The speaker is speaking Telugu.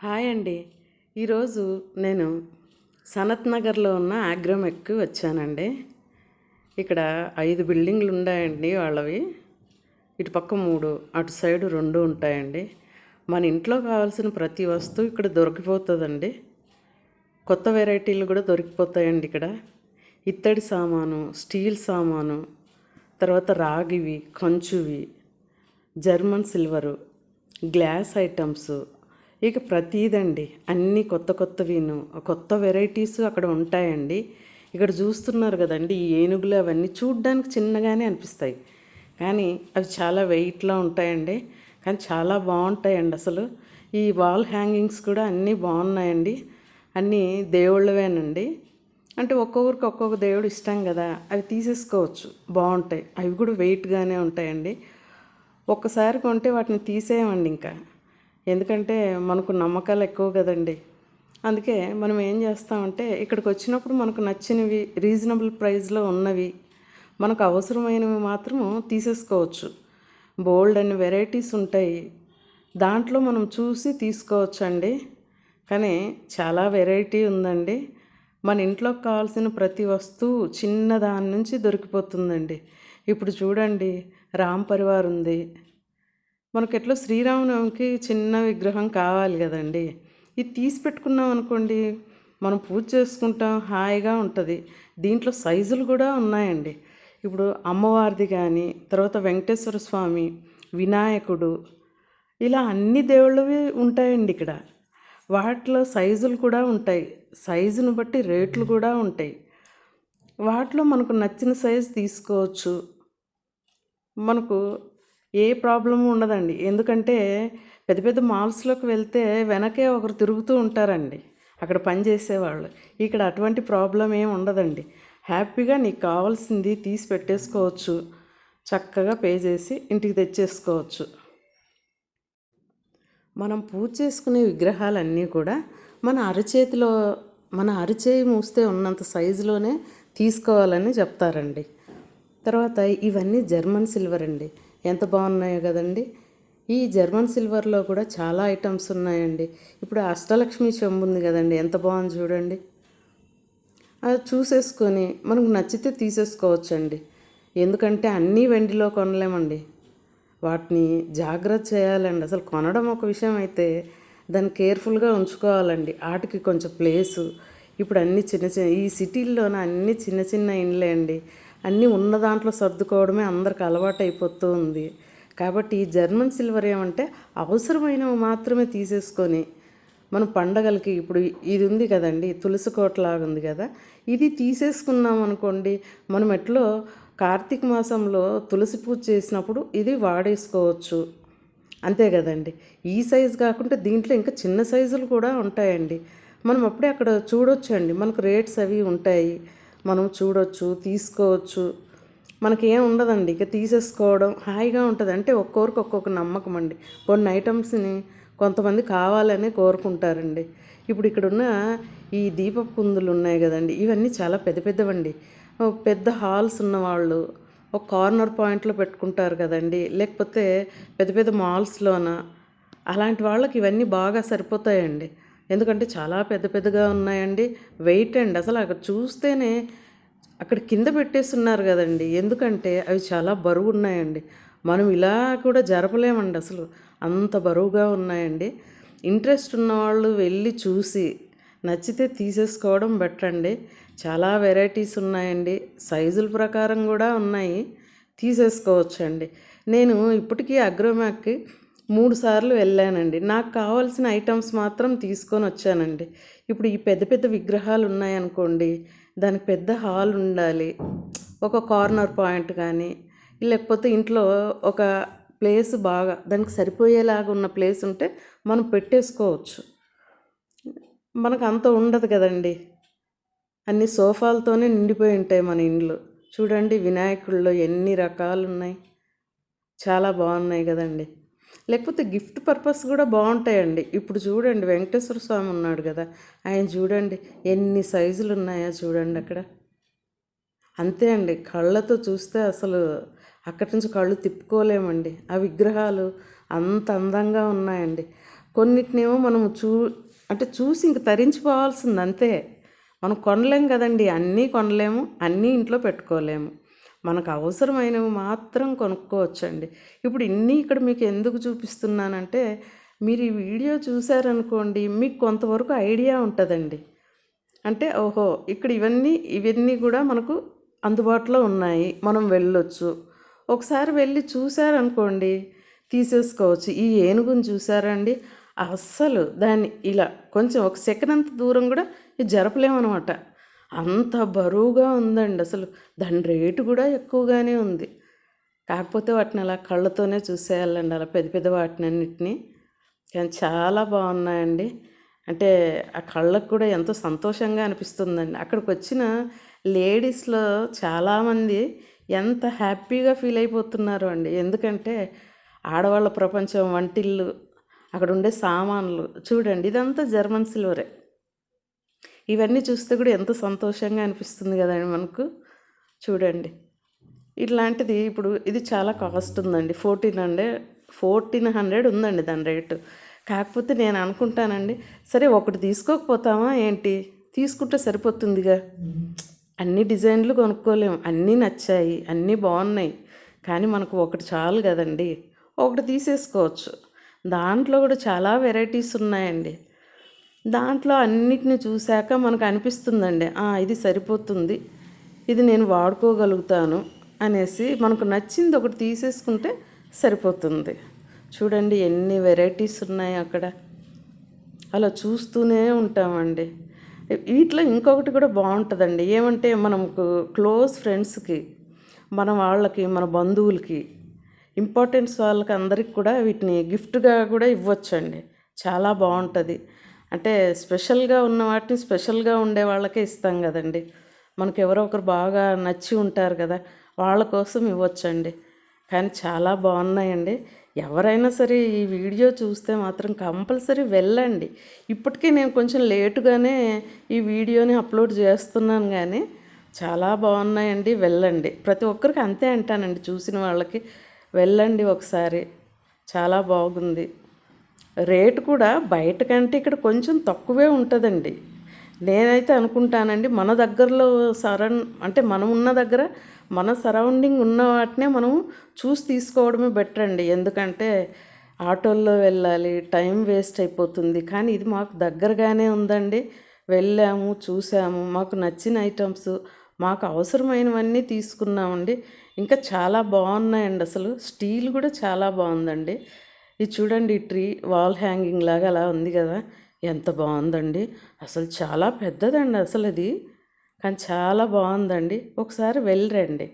హాయ్ అండి. ఈరోజు నేను సనత్ నగర్లో ఉన్న ఆగ్రోమెక్కి వచ్చానండి. ఇక్కడ ఐదు బిల్డింగ్లు ఉన్నాయండి వాళ్ళవి. ఇటు పక్క మూడు అటు సైడ్ రెండు ఉంటాయండి. మన ఇంట్లో కావాల్సిన ప్రతి వస్తువు ఇక్కడ దొరికిపోతుందండి. కొత్త వెరైటీలు కూడా దొరికిపోతాయండి ఇక్కడ. ఇత్తడి సామాను స్టీల్ సామాను తర్వాత రాగివి కంచువి జర్మన్ సిల్వరు గ్లాస్ ఐటమ్స్ ఇక ప్రతీదండి. అన్నీ కొత్త కొత్తవిను. కొత్త వెరైటీస్ అక్కడ ఉంటాయండి. ఇక్కడ చూస్తున్నారు కదండి ఈ ఏనుగులు అవన్నీ చూడ్డానికి చిన్నగానే అనిపిస్తాయి. కానీ అవి చాలా వెయిట్లో ఉంటాయండి. కానీ చాలా బాగుంటాయండి అసలు. ఈ వాల్ హ్యాంగింగ్స్ కూడా అన్నీ బాగున్నాయండి. అన్నీ దేవుళ్ళవేనండి. అంటే ఒక్కొక్కరికి ఒక్కొక్క దేవుడు ఇష్టం కదా. అవి తీసేసుకోవచ్చు. బాగుంటాయి. అవి కూడా వెయిట్గానే ఉంటాయండి. ఒక్కసారి కొంటే వాటిని తీసేయమండి ఇంకా. ఎందుకంటే మనకు నమ్మకాలు ఎక్కువ కదండి. అందుకే మనం ఏం చేస్తామంటే ఇక్కడికి వచ్చినప్పుడు మనకు నచ్చినవి రీజనబుల్ ప్రైస్లో ఉన్నవి మనకు అవసరమైనవి మాత్రము తీసేసుకోవచ్చు. బోల్డ్ అన్ని వెరైటీస్ ఉంటాయి. దాంట్లో మనం చూసి తీసుకోవచ్చు అండి కానీ చాలా వెరైటీ ఉందండి. మన ఇంట్లోకి కావాల్సిన ప్రతి వస్తువు చిన్న దాని నుంచి దొరికిపోతుందండి. ఇప్పుడు చూడండి రామ్ పరివార్ ఉంది. మనకు ఎట్లా శ్రీరామనవమికి చిన్న విగ్రహం కావాలి కదండి. ఇది తీసి పెట్టుకున్నాం అనుకోండి మనం పూజ చేసుకుంటాం హాయిగా ఉంటుంది. దీంట్లో సైజులు కూడా ఉన్నాయండి. ఇప్పుడు అమ్మవారిది కానీ తర్వాత వెంకటేశ్వర స్వామి వినాయకుడు ఇలా అన్ని దేవుళ్ళవి ఉంటాయండి ఇక్కడ. వాటిలో సైజులు కూడా ఉంటాయి. సైజును బట్టి రేట్లు కూడా ఉంటాయి. వాటిలో మనకు నచ్చిన సైజు తీసుకోవచ్చు. మనకు ఏ ప్రాబ్లము ఉండదండి. ఎందుకంటే పెద్ద పెద్ద మాల్స్లోకి వెళ్తే వెనకే ఒకరు తిరుగుతూ ఉంటారండి. అక్కడ పనిచేసేవాళ్ళు ఇక్కడ అటువంటి ప్రాబ్లం ఏమి ఉండదండి. హ్యాపీగా నీకు కావాల్సింది తీసి పెట్టేసుకోవచ్చు. చక్కగా పే చేసి ఇంటికి తెచ్చేసుకోవచ్చు. మనం పూజ చేసుకునే విగ్రహాలన్నీ కూడా మన అరచేతిలో మన అరచేయి మూస్తే ఉన్నంత సైజులోనే తీసుకోవాలని చెప్తారండి. తర్వాత ఇవన్నీ జర్మన్ సిల్వర్ అండి. ఎంత బాగున్నాయో కదండి. ఈ జర్మన్ సిల్వర్లో కూడా చాలా ఐటమ్స్ ఉన్నాయండి. ఇప్పుడు అష్టలక్ష్మి చెంబు ఉంది కదండి. ఎంత బాగుంది చూడండి. అది చూసేసుకొని మనకు నచ్చితే తీసేసుకోవచ్చండి. ఎందుకంటే అన్నీ వెండిలో కొనలేమండి. వాటిని జాగ్రత్త చేయాలండి. అసలు కొనడం ఒక విషయం అయితే దాన్ని కేర్ఫుల్గా ఉంచుకోవాలండి. వాటికి కొంచెం ప్లేసు. ఇప్పుడు అన్ని చిన్న చిన్న ఈ సిటీల్లోన అన్ని చిన్న చిన్న ఇండ్లే అండి. అన్నీ ఉన్న దాంట్లో సర్దుకోవడమే అందరికి అలవాటు అయిపోతూ ఉంది కాబట్టి ఈ జర్మన్ సిల్వర్ ఏమంటే అవసరమైనవి మాత్రమే తీసేసుకొని మనం పండగలకి ఇప్పుడు ఇది ఉంది కదండి తులసి కోటలాగా ఉంది కదా ఇది తీసేసుకున్నాం అనుకోండి మనం ఎట్లో కార్తీక మాసంలో తులసి పూజ చేసినప్పుడు ఇది వాడేసుకోవచ్చు. అంతే కదండి. ఈ సైజు కాకుండా దీంట్లో ఇంకా చిన్న సైజులు కూడా ఉంటాయండి. మనం అప్పుడే అక్కడ చూడొచ్చు అండి మనకు రేట్స్ అవి ఉంటాయి. మనం చూడొచ్చు తీసుకోవచ్చు. మనకి ఏం ఉండదండి. ఇక తీసేసుకోవడం హాయిగా ఉంటుంది. అంటే ఒక్కొక్కరికి ఒక్కొక్క నమ్మకం అండి. కొన్ని ఐటమ్స్ని కొంతమంది కావాలని కోరుకుంటారండి. ఇప్పుడు ఇక్కడున్న ఈ దీపపు కుందులు ఉన్నాయి కదండి. ఇవన్నీ చాలా పెద్ద పెద్దవండి. పెద్ద హాల్స్ ఉన్నవాళ్ళు ఒక కార్నర్ పాయింట్లో పెట్టుకుంటారు కదండి. లేకపోతే పెద్ద పెద్ద మాల్స్లోన? అలాంటి వాళ్ళకి ఇవన్నీ బాగా సరిపోతాయండి. ఎందుకంటే చాలా పెద్ద పెద్దగా ఉన్నాయండి. వెయిట్ అండి. అసలు అక్కడ చూస్తేనే అక్కడ కింద పెట్టేస్తున్నారు కదండి. ఎందుకంటే అవి చాలా బరువు ఉన్నాయండి. మనం ఇలా కూడా జరపలేమండి అసలు. అంత బరువుగా ఉన్నాయండి. ఇంట్రెస్ట్ ఉన్నవాళ్ళు వెళ్ళి చూసి నచ్చితే తీసేసుకోవడం బెటర్ అండి. చాలా వెరైటీస్ ఉన్నాయండి. సైజుల ప్రకారం కూడా ఉన్నాయి. తీసేసుకోవచ్చండి. నేను ఇప్పటికీ అగ్రోమాక్కి మూడు సార్లు వెళ్ళానండి. నాకు కావాల్సిన ఐటమ్స్ మాత్రం తీసుకొని వచ్చానండి. ఇప్పుడు ఈ పెద్ద పెద్ద విగ్రహాలు ఉన్నాయనుకోండి దానికి పెద్ద హాల్ ఉండాలి ఒక కార్నర్ పాయింట్ కానీ లేకపోతే ఇంట్లో ఒక ప్లేస్ బాగా దానికి సరిపోయేలాగా ఉన్న ప్లేస్ ఉంటే మనం పెట్టేసుకోవచ్చు. మనకు అంత ఉండదు కదండి. అన్ని సోఫాలతోనే నిండిపోయి ఉంటాయి మన ఇండ్లు. చూడండి వినాయకుల్లో ఎన్ని రకాలు ఉన్నాయి చాలా బాగున్నాయి కదండి. లేకపోతే గిఫ్ట్ పర్పస్ కూడా బాగుంటాయండి. ఇప్పుడు చూడండి వెంకటేశ్వర స్వామి ఉన్నాడు కదా ఆయన చూడండి ఎన్ని సైజులు ఉన్నాయో చూడండి అక్కడ. అంతే అండి కళ్ళతో చూస్తే అసలు అక్కడి నుంచి కళ్ళు తిప్పుకోలేమండి. ఆ విగ్రహాలు అంత అందంగా ఉన్నాయండి. కొన్నిటినేమో మనం చూ అంటే చూసి ఇంక తరించిపోవాల్సింది అంతే. మనం కొనలేము కదండి అన్నీ కొనలేము అన్నీ ఇంట్లో పెట్టుకోలేము. మనకు అవసరమైనవి మాత్రం కొనుక్కోవచ్చండి. ఇప్పుడు ఇన్ని ఇక్కడ మీకు ఎందుకు చూపిస్తున్నానంటే మీరు ఈ వీడియో చూసారనుకోండి మీకు కొంతవరకు ఐడియా ఉంటుందండి. అంటే ఓహో ఇక్కడ ఇవన్నీ ఇవన్నీ కూడా మనకు అందుబాటులో ఉన్నాయి మనం వెళ్ళొచ్చు. ఒకసారి వెళ్ళి చూసారనుకోండి తీసేసుకోవచ్చు. ఈ ఏనుగుని చూసారండి అస్సలు దాన్ని ఇలా కొంచెం ఒక సెకండ్ అంత దూరం కూడా ఇది జరపలేమన్నమాట. అంత బరువుగా ఉందండి. అసలు దాని రేటు కూడా ఎక్కువగానే ఉంది. కాకపోతే వాటిని అలా కళ్ళతోనే చూసేయాలండి. అలా పెద్ద పెద్ద వాటిని అన్నిటిని కానీ చాలా బాగున్నాయండి. అంటే ఆ కళ్ళకు కూడా ఎంతో సంతోషంగా అనిపిస్తుందండి. అక్కడికి వచ్చిన లేడీస్లో చాలామంది ఎంత హ్యాపీగా ఫీల్ అయిపోతున్నారు అండి. ఎందుకంటే ఆడవాళ్ళ ప్రపంచం వంటిల్లు అక్కడ ఉండే సామాన్లు. చూడండి ఇదంతా జర్మన్ సిల్వరే. ఇవన్నీ చూస్తే కూడా ఎంత సంతోషంగా అనిపిస్తుంది కదండి మనకు. చూడండి. ఇట్లాంటిది ఇప్పుడు ఇది చాలా కాస్ట్ ఉందండి. ఫోర్టీన్ హండ్రెడ్ ఫోర్టీన్ హండ్రెడ్ ఉందండి దాని రేటు. కాకపోతే నేను అనుకుంటానండి సరే ఒకటి తీసుకోకపోతామా ఏంటి? తీసుకుంటే సరిపోతుందిగా. అన్ని డిజైన్లు కొనుక్కోలేము. అన్నీ నచ్చాయి అన్నీ బాగున్నాయి. కానీ మనకు ఒకటి చాలు కదండి. ఒకటి తీసేసుకోవచ్చు. దాంట్లో కూడా చాలా వెరైటీస్ ఉన్నాయండి. దాంట్లో అన్నిటిని చూశాక మనకు అనిపిస్తుందండి ఇది సరిపోతుంది ఇది నేను వాడుకోగలుగుతాను అనేసి మనకు నచ్చింది ఒకటి తీసేసుకుంటే సరిపోతుంది. చూడండి ఎన్ని వెరైటీస్ ఉన్నాయి అక్కడ. అలా చూస్తూనే ఉంటామండి. వీటిలో ఇంకొకటి కూడా బాగుంటుందండి. ఏమంటే మనకు క్లోజ్ ఫ్రెండ్స్కి మన వాళ్ళకి మన బంధువులకి ఇంపార్టెన్స్ వాళ్ళకి అందరికి కూడా వీటిని గిఫ్ట్గా కూడా ఇవ్వచ్చండి. చాలా బాగుంటుంది. అంటే స్పెషల్గా ఉన్న వాటిని స్పెషల్గా ఉండే వాళ్ళకే ఇస్తాం కదండి. మనకు ఎవరో ఒకరు బాగా నచ్చి ఉంటారు కదా వాళ్ళ కోసం ఇవ్వచ్చండి. కానీ చాలా బాగున్నాయండి. ఎవరైనా సరే ఈ వీడియో చూస్తే మాత్రం కంపల్సరీ వెళ్ళండి. ఇప్పటికే నేను కొంచెం లేటుగానే ఈ వీడియోని అప్లోడ్ చేస్తున్నాను కానీ చాలా బాగున్నాయండి. వెళ్ళండి. ప్రతి ఒక్కరికి అంతే అంటానండి. చూసిన వాళ్ళకి వెళ్ళండి ఒకసారి. చాలా బాగుంది. రేటు కూడా బయట కంటే ఇక్కడ కొంచెం తక్కువే ఉంటుందండి. నేనైతే అనుకుంటానండి మన దగ్గరలో సరౌండ్ అంటే మనం ఉన్న దగ్గర మన సరౌండింగ్ ఉన్న వాటినే మనం చూసి తీసుకోవడమే బెటర్ అండి. ఎందుకంటే ఆటోల్లో వెళ్ళాలి టైం వేస్ట్ అయిపోతుంది. కానీ ఇది మాకు దగ్గరగానే ఉందండి. వెళ్ళాము చూసాము మాకు నచ్చిన ఐటమ్స్ మాకు అవసరమైనవన్నీ తీసుకున్నామండి. ఇంకా చాలా బాగున్నాయండి అసలు. స్టీల్ కూడా చాలా బాగుందండి. ఇది చూడండి ఈ ట్రీ వాల్ హ్యాంగింగ్ లాగా అలా ఉంది కదా. ఎంత బాగుందండి. అసలు చాలా పెద్దదండి అసలు అది కానీ చాలా బాగుందండి. ఒకసారి వెళ్ళరండి